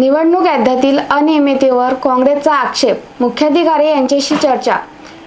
निवडणूक याद्यातील अनियमिततेवर काँग्रेसचा आक्षेप मुख्याधिकारी यांच्याशी चर्चा.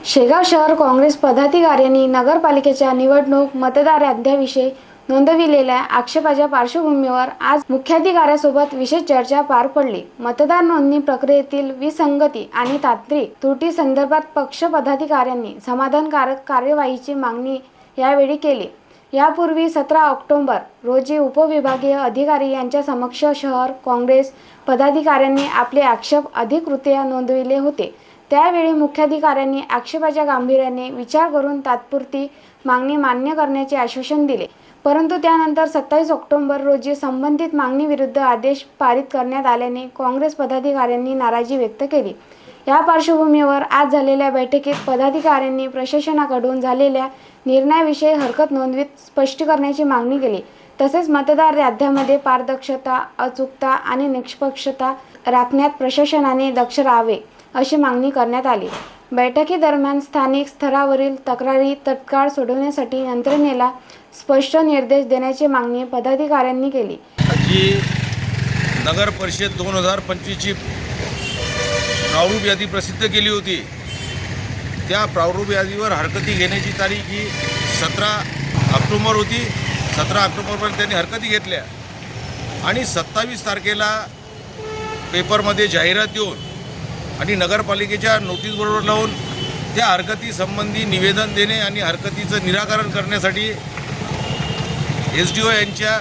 शेगाव शहर काँग्रेस पदाधिकाऱ्यांनी नगरपालिकेच्या निवडणूक मतदार याद्याविषयी नोंदविलेल्या आक्षेपाच्या पार्श्वभूमीवर आज मुख्याधिकाऱ्यासोबत विशेष चर्चा पार पडली. मतदार नोंदणी प्रक्रियेतील विसंगती आणि तांत्रिक त्रुटी संदर्भात पक्ष पदाधिकाऱ्यांनी समाधानकारक कार्यवाहीची मागणी यावेळी केली. यापूर्वी सतरा ऑक्टोबर रोजी उपविभागीय अधिकारी यांच्या समक्ष शहर काँग्रेस पदाधिकाऱ्यांनी आपले आक्षेप अधिकृत्या नोंदविले होते. त्यावेळी मुख्याधिकाऱ्यांनी आक्षेपाच्या गांभीर्याने विचार करून तात्पुरती मागणी मान्य करण्याचे आश्वासन दिले. परंतु त्यानंतर सत्तावीस ऑक्टोबर रोजी संबंधित मागणीविरुद्ध आदेश पारित करण्यात आल्याने काँग्रेस पदाधिकाऱ्यांनी नाराजी व्यक्त केली. या पार्श्वभूमीवर आज झालेल्या बैठकीत पदाधिकाऱ्यांनी प्रशासनाकडून झालेल्या निर्णयाविषयी हरकत नोंदवीत स्पष्ट करण्याची मागणी केली. तसेच मतदार याद्यामध्ये पारदर्शकता अचूकता आणि निष्पक्षता राखण्यात प्रशासनाने दक्ष राहावे अशी मागणी करण्यात आली. बैठकीदरम्यान स्थानिक स्तरावरील तक्रारी तत्काळ सोडवण्यासाठी यंत्रणेला स्पष्ट निर्देश देण्याची मागणी पदाधिकाऱ्यांनी केली. जी नगर परिषद दोन हजार पंचवीसची प्रारूप यादी प्रसिद्ध केली होती. त्या प्रारूप यादीवर हरकती घेण्याची तारीख ही सतरा ऑक्टोबर होती. सतरा ऑक्टोबरपर्यंत त्यांनी हरकती घेतल्या. आणि सत्तावीस तारखेला पेपरमध्ये जाहिरात देऊन आणि नगरपालिकेच्या नोटीसबरोबर लावून त्या हरकतीसंबंधी निवेदन देणे आणि हरकतीचं निराकरण करण्यासाठी एस डी ओ यांच्या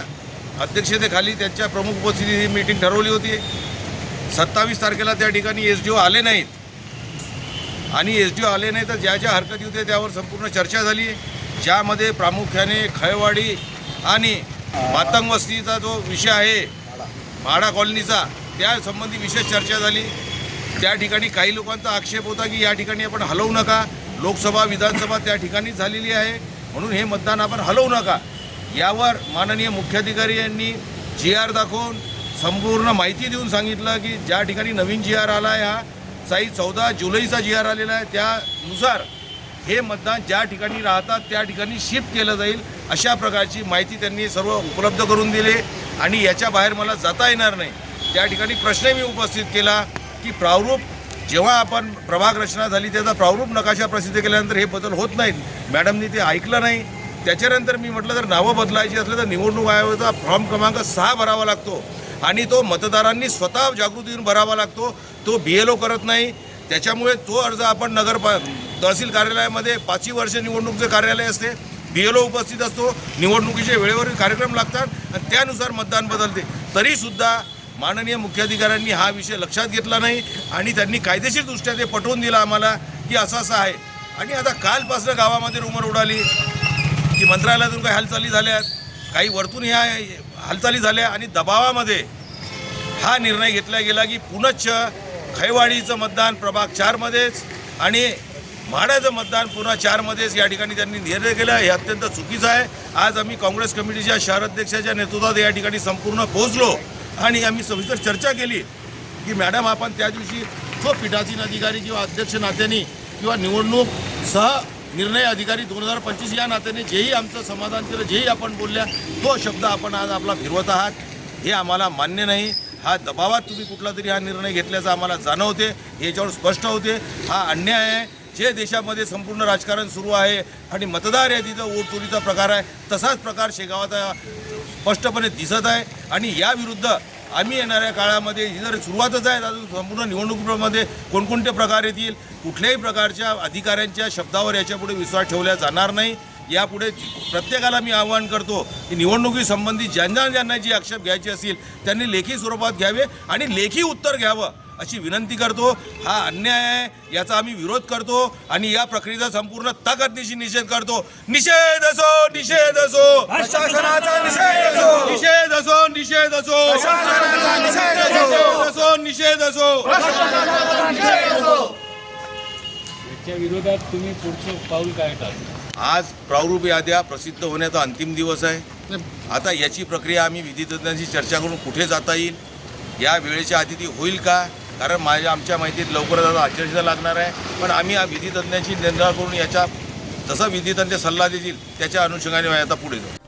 अध्यक्षतेखाली त्यांच्या प्रमुख उपस्थितीत ही मीटिंग ठरवली होती. सत्तावीस तारखेला त्या ठिकाणी एस डी ओ आले नाहीत. आणि एस डी ओ आले नाही तर ज्या ज्या हरकती होत्या त्यावर संपूर्ण चर्चा झाली. ज्यामध्ये प्रामुख्याने खळवाडी आणि मातंग वस्तीचा जो विषय आहे म्हाडा कॉलनीचा त्या संबंधी विशेष चर्चा झाली. त्या ठिकाणी काही लोकांचा आक्षेप होता की या ठिकाणी आपण हलवू नका. लोकसभा विधानसभा त्या ठिकाणी झालेली आहे. म्हणून हे मतदान आपण हलवू नका. यावर माननीय मुख्याधिकारी यांनी जी आर दाखवून संपूर्ण माहिती देऊन सांगितलं की ज्या ठिकाणी नवीन जी आर आला आहे हा साई चौदा जुलैचा जी आर आलेला आहे त्यानुसार हे मतदान ज्या ठिकाणी राहतात त्या ठिकाणी शिफ्ट केलं जाईल अशा प्रकारची माहिती त्यांनी सर्व उपलब्ध करून दिली. आणि याच्या बाहेर मला जाता येणार नाही. त्या ठिकाणी प्रश्न मी उपस्थित केला की प्रारूप जेव्हा आपण प्रभाग रचना झाली त्याचा प्रारूप नकाशा प्रसिद्ध केल्यानंतर हे बदल होत नाहीत. मॅडमनी ते ऐकलं नाही. त्याच्यानंतर मी म्हटलं जर नावं बदलायची असलं तर निवडणूक आयोगाचा फॉर्म क्रमांक सहा भरावा लागतो. आणि तो मतदारांनी स्वतः जागृती येऊन भरावा लागतो. तो बी एल ओ करत नाही. त्याच्यामुळे तो अर्ज आपण नगरपा तहसील कार्यालयामध्ये पाचही वर्ष निवडणूकचं कार्यालय असते. बी एल ओ उपस्थित असतो. निवडणुकीचे वेळेवरील कार्यक्रम लागतात आणि त्यानुसार मतदान बदलते. तरीसुद्धा माननीय मुख्याधिकाऱ्यांनी हा विषय लक्षात घेतला नाही आणि त्यांनी कायदेशीरदृष्ट्या ते पटवून दिलं आम्हाला की असं असं आहे. आणि आता कालपासनं गावामध्ये रुमर उडाली की मंत्रालयातून काही हालचाली झाल्यात. काही वरतून ह्या हालचाली झाल्या आणि दबावामध्ये हा निर्णय घेतला गेला की पुनश्च खैवाडीचं मतदान प्रभाग चारमध्येच आणि म्हाडाचं मतदान पुन्हा चारमध्येच या ठिकाणी त्यांनी निर्णय केला. हे अत्यंत चुकीचं आहे. आज आम्ही काँग्रेस कमिटीच्या शहर अध्यक्षाच्या नेतृत्वात या ठिकाणी संपूर्ण पोहोचलो आणि आम्ही सविस्तर चर्चा केली की मॅडम आपण त्या दिवशी जो पीठासीन अधिकारी किंवा अध्यक्ष नात्याने किंवा निवडणूक सह निर्णय अधिकारी दोन हजार पंचवीस या नात्याने जेही आमचं समाधान केलं जेही आपण बोलल्या तो शब्द आपण आज आपला फिरवत आहात. हे आम्हाला मान्य नाही. हा दबावात तुम्ही कुठला तरी हा निर्णय घेतल्याचं आम्हाला जाणवते. हे याच्यावर स्पष्ट होते. हा अन्याय आहे. जे देशामध्ये संपूर्ण राजकारण सुरू आहे आणि मतदार यादीचा वोट चोरीचा प्रकार आहे तसाच प्रकार शेगावात स्पष्टपणे दिसत आहे. आणि याविरुद्ध आम्ही येणाऱ्या काळामध्ये ही जर सुरुवातच आहे अजून संपूर्ण निवडणुकीमध्ये कोणकोणते प्रकार येतील कुठल्याही प्रकारच्या अधिकाऱ्यांच्या शब्दावर याच्यापुढे विश्वास ठेवला जाणार नाही. यापुढे प्रत्येकाला मी आवाहन करतो की निवडणुकीसंबंधी ज्यांना ज्यांना जी आक्षेप घ्यायची असतील त्यांनी लेखी स्वरूपात घ्यावे आणि लेखी उत्तर घ्यावं. अशी विनंती करतो. हा अन्याय आहे याचा आम्ही विरोध करतो आणि या प्रक्रियेचा संपूर्ण ताकदनिशी निषेध करतो. निषेध असो निषेध असो. प्रशासनाचा निषेध असो. निषेध असो निषेध असो. असो. निषेध असो निषेध असो. याच्या विरोधात तुम्ही पुढचं पाऊल काय आज प्रारूप याद्या प्रसिद्ध होण्याचा अंतिम दिवस आहे. आता याची प्रक्रिया आम्ही विधितज्ञांशी चर्चा करून कुठे जाता येईल? या वेळेच्या आधी ती होईल का? कारण माझ्या आमच्या माहितीत लवकरच आता आचारसंहिता लागणार आहे. पण आम्ही या विधितज्ञांशी निर्णय करून याच्या जसं विधितज्ञ सल्ला देतील त्याच्या अनुषंगाने आता पुढे जाऊ.